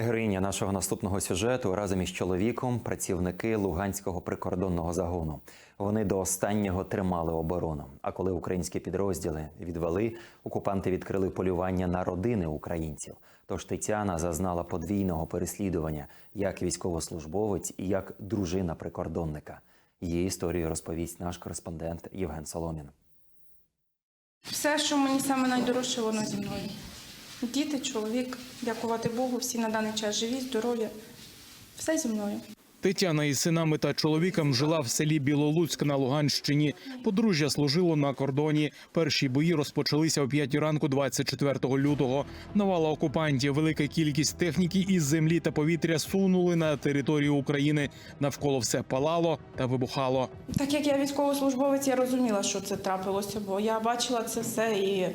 Героїня нашого наступного сюжету разом із чоловіком працівники Луганського прикордонного загону. Вони до останнього тримали оборону. А коли українські підрозділи відвели, окупанти відкрили полювання на родини українців. Тож Тетяна зазнала подвійного переслідування як військовослужбовець і як дружина прикордонника. Її історію розповість наш кореспондент Євген Соломін. Все, що мені саме найдорожче, воно зі мною. Діти, чоловік, дякувати Богу, всі на даний час живі, здорові. Все зі мною. Тетяна із синами та чоловіком жила в селі Білолуцьк на Луганщині. Подружжя служило на кордоні. Перші бої розпочалися о 5 ранку 24 лютого. Навала окупантів, велика кількість техніки із землі та повітря сунули на територію України. Навколо все палало та вибухало. Так як я військовослужбовець, я розуміла, що це трапилося, бо я бачила це все і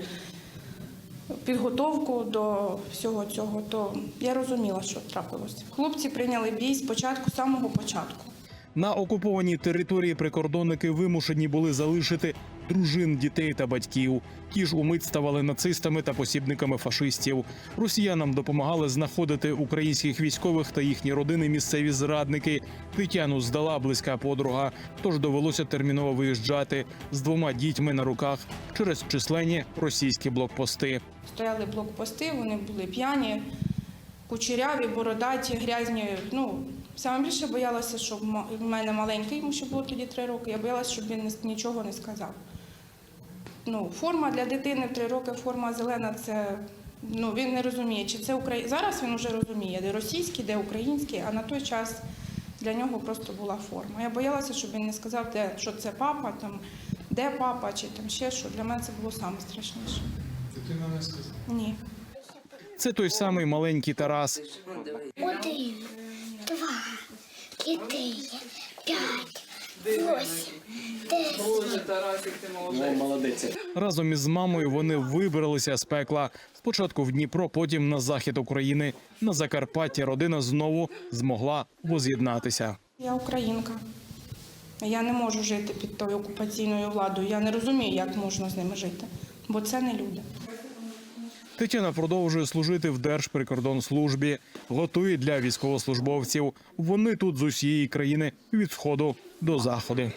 підготовку до всього цього, то я розуміла, що трапилось. Хлопці прийняли бій спочатку, самого початку. На окупованій території прикордонники вимушені були залишити дружин, дітей та батьків. Ті ж умить ставали нацистами та посібниками фашистів. Росіянам допомагали знаходити українських військових та їхні родини місцеві зрадники. Тетяну здала близька подруга, тож довелося терміново виїжджати з двома дітьми на руках через численні російські блокпости. Стояли блокпости, вони були п'яні, кучеряві, бородаті, грязні. Ну, саме більше боялася, щоб в мене маленький, йому ще було тоді три роки. Я боялася, щоб він нічого не сказав. Ну, форма для дитини три роки, форма зелена це. Ну, він не розуміє, чи це Україна. Зараз він вже розуміє, де російський, де український, а на той час для нього просто була форма. Я боялася, щоб він не сказав, де, що це папа, там, де папа, чи там ще що. Для мене це було саме страшніше. Дитина не сказала. Ні. Це той самий маленький Тарас. Один, четыре, пять, восемь, десять. Разом із мамою вони вибралися з пекла. Спочатку в Дніпро, потім на захід України. На Закарпатті родина знову змогла воз'єднатися. Я українка. Я не можу жити під тою окупаційною владою. Я не розумію, як можна з ними жити, бо це не люди. Тетяна продовжує служити в Держприкордонслужбі, готує для військовослужбовців. Вони тут з усієї країни від сходу до заходу.